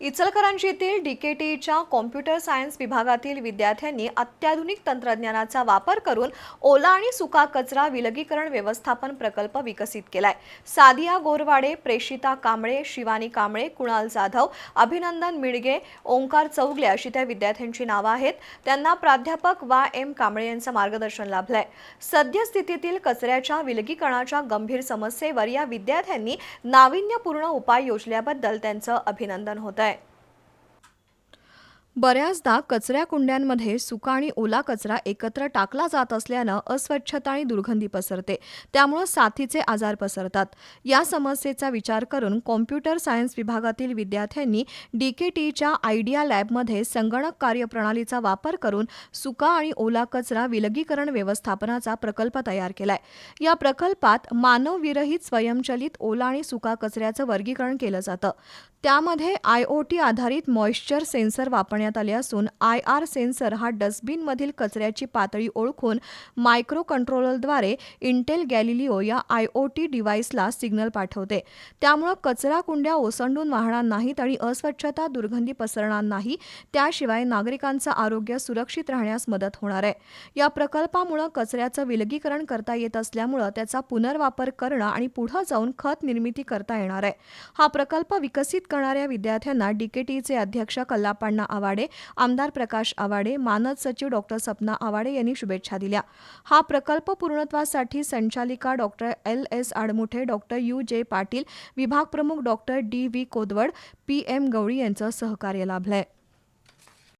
इचलकरंजी येथील डीकेटीच्या computer science विभागातील विद्यार्थ्यांनी अत्याधुनिक तंत्रज्ञानाचा वापर करून ओला आणि सुका कचरा विलगीकरण व्यवस्थापन प्रकल्प विकसित केलाय. सादिया गोरवाडे प्रेषिता कांबळे शिवानी कांबळे कुणाल जाधव अभिनंदन मिडगे ओंकार चौगले अशी त्या विद्यार्थ्यांची नावं आहेत. त्यांना प्राध्यापक वा एम कांबळे यांचं मार्गदर्शन लाभलंय. सद्यस्थितीतील कचऱ्याच्या विलगीकरणाच्या गंभीर समस्येवर या विद्यार्थ्यांनी नाविन्यपूर्ण उपाय योजल्याबद्दल त्यांचं अभिनंदन होत आहे बऱ्याचदा कचऱ्या कुंड्यांमध्ये सुका आणि ओला कचरा एकत्र टाकला जात असल्यानं अस्वच्छता आणि दुर्गंधी पसरते. त्यामुळं साथीचे आजार पसरतात. या समस्येचा विचार करून कॉम्प्युटर सायन्स विभागातील विद्यार्थ्यांनी डी के टीच्या आयडिया लॅबमध्ये संगणक कार्यप्रणालीचा वापर करून सुका आणि ओला कचरा विलगीकरण व्यवस्थापनाचा प्रकल्प तयार केलाय. या प्रकल्पात मानवविरहित स्वयंचलित ओला आणि सुका कचऱ्याचं वर्गीकरण केलं जातं. त्यामध्ये आय ओ टी आधारित मॉइश्चर सेन्सर वापरण्यात आले असून आय आर सेन्सर हा डस्टबिनमधील कचऱ्याची पातळी ओळखून मायक्रो कंट्रोलरद्वारे इंटेल गॅलिलिओ या आय ओ टी डिव्हाइसला सिग्नल पाठवते. त्यामुळं कचरा कुंड्या ओसंडून वाहणार नाहीत आणि अस्वच्छता दुर्गंधी पसरणार नाही त्याशिवाय नागरिकांचं आरोग्य सुरक्षित राहण्यास मदत होणार आहे. या प्रकल्पामुळं कचऱ्याचं विलगीकरण करता येत असल्यामुळं त्याचा पुनर्वापर करणं आणि पुढं जाऊन खत निर्मिती करता येणार आहे. हा प्रकल्प विकसित करणाऱ्या विद्यार्थ्यांना डीकेटीचे अध्यक्ष कल्लापांना आवाड आमदार प्रकाश आवाडे मानद सचिव डॉक्टर सपना आवाडे यांनी शुभेच्छा दिल्या. हा प्रकल्प पूर्णत्वासाठी संचालिका doctor L S Admuthe doctor U J Patil विभाग प्रमुख doctor D. V Kodwad P M Gawali यांचं सहकार्य लाभलंय.